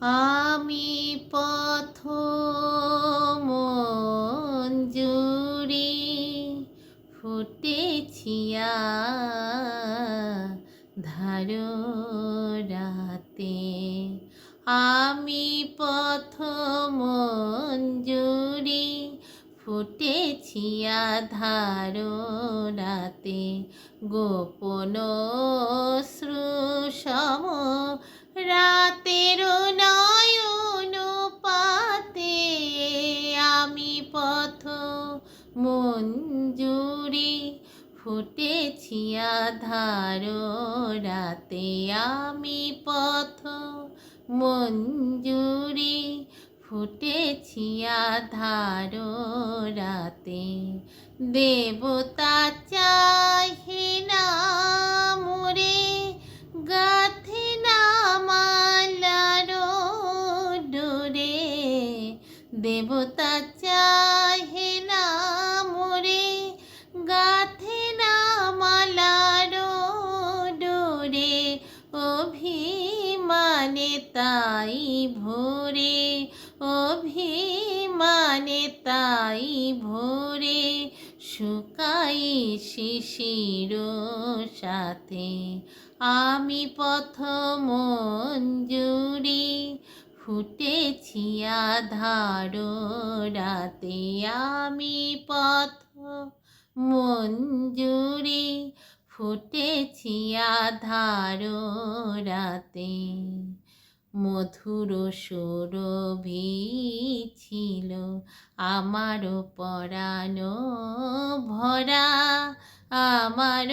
আমি পথ মঞ্জুরি ফুটেছিয়া ধারো রাতে আমি পথ মঞ্জুরি ফুটেছিয়া ধারো রাতে গোপন শ্রুসম মঞ্জুরি ফুটেছিয়া ধারো রাতে আমি পথ মঞ্জুরি ফুটেছিয়া ধারো রাতে দেবতা চাহে না মোরে গাথে না মালারো ডোরে দেবতা ডোরে অভিমানে তাই ভোরে, অভিমানে তাই ভোরে, শুকাই শিশির সাথে। আমি পথ মঞ্জুরি ফুটেছিয়া ধারো রাতে। আমি পথ মঞ্জুরি ফুটেছিয়া আধার রাতে মধুর সুরভি ছিল আমারও পরানো ভরা আমার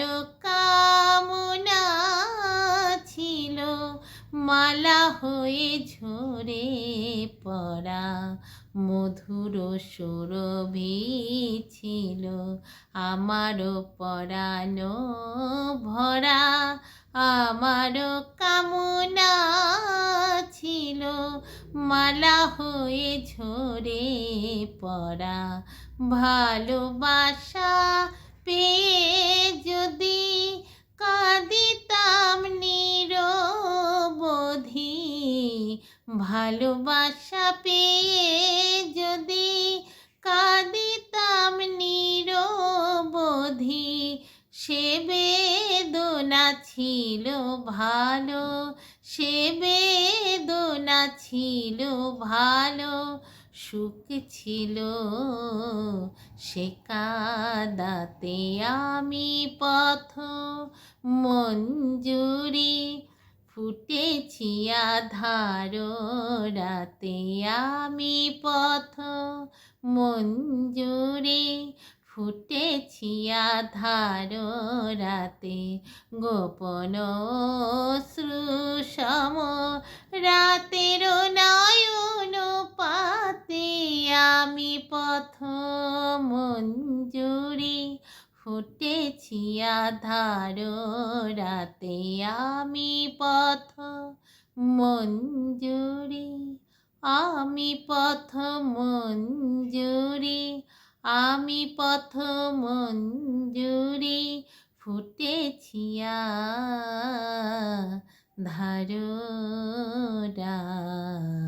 মালা হয়ে ঝরে পড়া মধুর সুরভি ছিল আমারও পরানো ভরা আমারও কামনা ছিল। মালা হয়ে ঝরে পড়া, ভালোবাসা পেয়ে ভালোবাসা পেয়ে যদি কাঁদিতাম নিরবধি, সে বেদনা ছিল ভালো, সে বেদনা ছিল ভালো, সুখ ছিল সে কাদাতে আমি পথ মঞ্জুরি ফুটেছিয়া ধারো রাতে আমি পথ মঞ্জুরি ফুটেছিয়া ধারো রাতে গোপন শ্রুসম রাতের নয়ন পাতে আমি পথ মঞ্জুরি ফুটেছিয়া আধারো রাতে আমি পথ মঞ্জুরি আমি পথ মঞ্জুরি আমি পথ মঞ্জুরি ফুটেছিয়া ধারো রাতে।